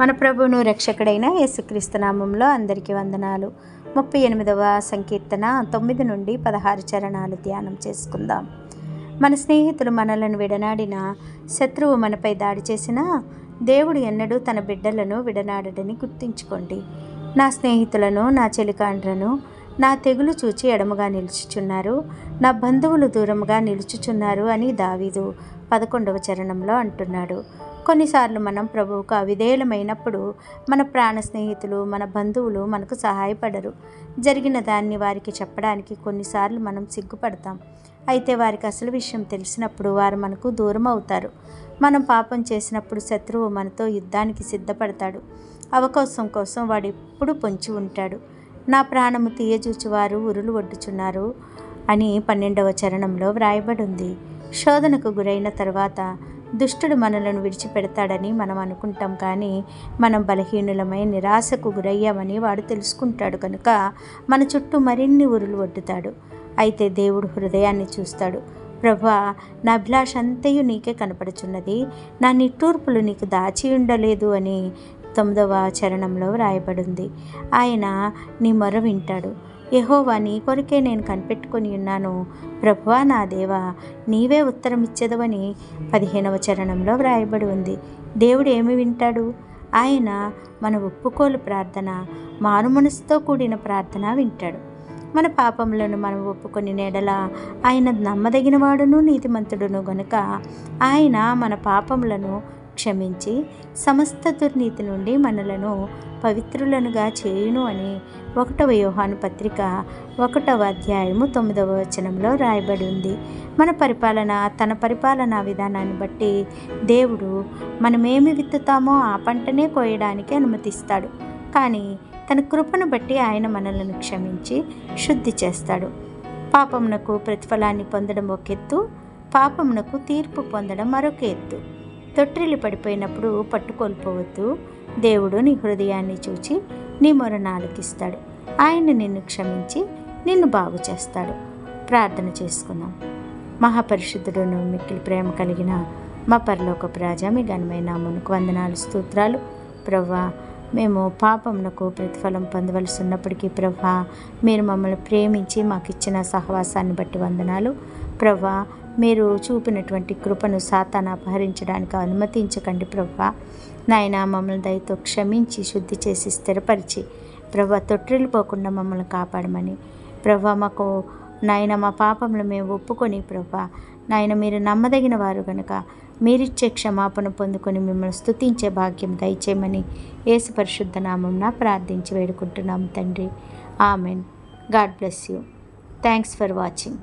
మన ప్రభువును రక్షకుడైన యేసుక్రీస్తునామంలో అందరికీ వందనాలు. ముప్పై ఎనిమిదవ సంకీర్తన తొమ్మిది నుండి పదహారు చరణాలు ధ్యానం చేసుకుందాం. మన స్నేహితులు మనలను విడనాడిన శత్రువు మనపై దాడి చేసినా దేవుడు ఎన్నడూ తన బిడ్డలను విడనాడడని గుర్తుంచుకోండి. నా స్నేహితులను నా చెలికాండ్రను నా తెగులు చూచి ఎడముగా నిలుచుచున్నారు నా బంధువులు దూరంగా నిలుచుచున్నారు అని దావీదు పదకొండవ చరణంలో అంటున్నాడు. కొన్నిసార్లు మనం ప్రభువుకు అవిధేయులమైనప్పుడు మన ప్రాణ స్నేహితులు మన బంధువులు మనకు సహాయపడరు. జరిగిన దాన్ని వారికి చెప్పడానికి కొన్నిసార్లు మనం సిగ్గుపడతాం. అయితే వారికి అసలు విషయం తెలిసినప్పుడు వారు మనకు దూరం అవుతారు మనం పాపం చేసినప్పుడు శత్రువు మనతో యుద్ధానికి సిద్ధపడతాడు. అవకాశం కోసం వాడు ఎప్పుడు పొంచి ఉంటాడు. నా ప్రాణము తీయజూచువారు ఉరులు ఒడ్డుచున్నారు అని పన్నెండవ చరణంలో వ్రాయబడి ఉంది శోధనకు గురైన తర్వాత దుష్టుడు మనలను విడిచిపెడతాడని మనం అనుకుంటాం కానీ మనం బలహీనులమై నిరాశకు గురయ్యామని వాడు తెలుసుకుంటాడు కనుక మన చుట్టూ మరిన్ని ఉరులు ఒడ్డుతాడు. అయితే దేవుడు హృదయాన్ని చూస్తాడు. ప్రభా నా అభిలాష అంతయు నీకే కనపడుచున్నది. నా నిట్టూర్పులు నీకు దాచి ఉండలేదు అని తొమ్మిదవ చరణంలో వ్రాయబడింది. ఆయన నీ మొర వింటాడు. యహోవా నీ కొరకే నేను కనిపెట్టుకొని ఉన్నాను. ప్రభువా నా దేవా నీవే ఉత్తరం ఇచ్చేదవని పదిహేనవ చరణంలో వ్రాయబడి ఉంది. దేవుడు ఏమి వింటాడు? ఆయన మన ఒప్పుకోలు ప్రార్థన మారుమనసుతో కూడిన ప్రార్థన వింటాడు. మన పాపములను మనం ఒప్పుకొని నెడల ఆయన నమ్మదగినవాడును నీతిమంతుడును గనుక ఆయన మన పాపములను క్షమించి సమస్త దుర్నీతి నుండి మనలను పవిత్రులనుగా చేయును అని ఒకటవ యోహాను పత్రిక ఒకటవ అధ్యాయము తొమ్మిదవ వచనంలో రాయబడి ఉంది. మన పరిపాలన తన పరిపాలనా విధానాన్ని బట్టి దేవుడు మనమేమి విత్తుతామో ఆ పంటనే కోయడానికి అనుమతిస్తాడు. కానీ తన కృపను బట్టి ఆయన మనలను క్షమించి శుద్ధి చేస్తాడు. పాపమునకు ప్రతిఫలాన్ని పొందడం ఒక ఎత్తు పాపమునకు తీర్పు పొందడం మరొక ఎత్తు. తొట్టిల్లు పడిపోయినప్పుడు పట్టుకోల్పోవద్దు దేవుడు నీ హృదయాన్ని చూచి నీ మొరను ఆలకిస్తాడు ఆయన నిన్ను క్షమించి నిన్ను బాగు చేస్తాడు. ప్రార్థన చేసుకుందాం. మహాపరిశుద్ధుడును మిక్కిలి ప్రేమ కలిగిన మా పరలోక రాజా మీ ఘనమైన మునుకు వందనాలు స్తోత్రాలు. ప్రవ్వా మేము పాపమునకు ప్రతిఫలం పొందవలసి ఉన్నప్పటికీ ప్రభా మీరు మమ్మల్ని ప్రేమించి మాకు ఇచ్చిన సహవాసాన్ని బట్టి వందనాలు. ప్రభా మీరు చూపినటువంటి కృపను సాతాన అపహరించడానికి అనుమతించకండి ప్రభా. నాయన మమ్మల్ని దయతో క్షమించి శుద్ధి చేసి స్థిరపరిచి ప్రభా తొట్టిల్లిపోకుండా మమ్మల్ని కాపాడమని. ప్రభా మాకు నాయన మా పాపములు మేము ఒప్పుకొని ప్రభా నాయన మీరు నమ్మదగిన వారు కనుక మీరిచ్చే క్షమాపణ పొందుకొని మిమ్మల్ని స్తుతించే భాగ్యం దయచేయమని యేసు పరిశుద్ధ నామంన ప్రార్థించి వేడుకుంటున్నాము తండ్రి. Amen. God bless you. Thanks for watching.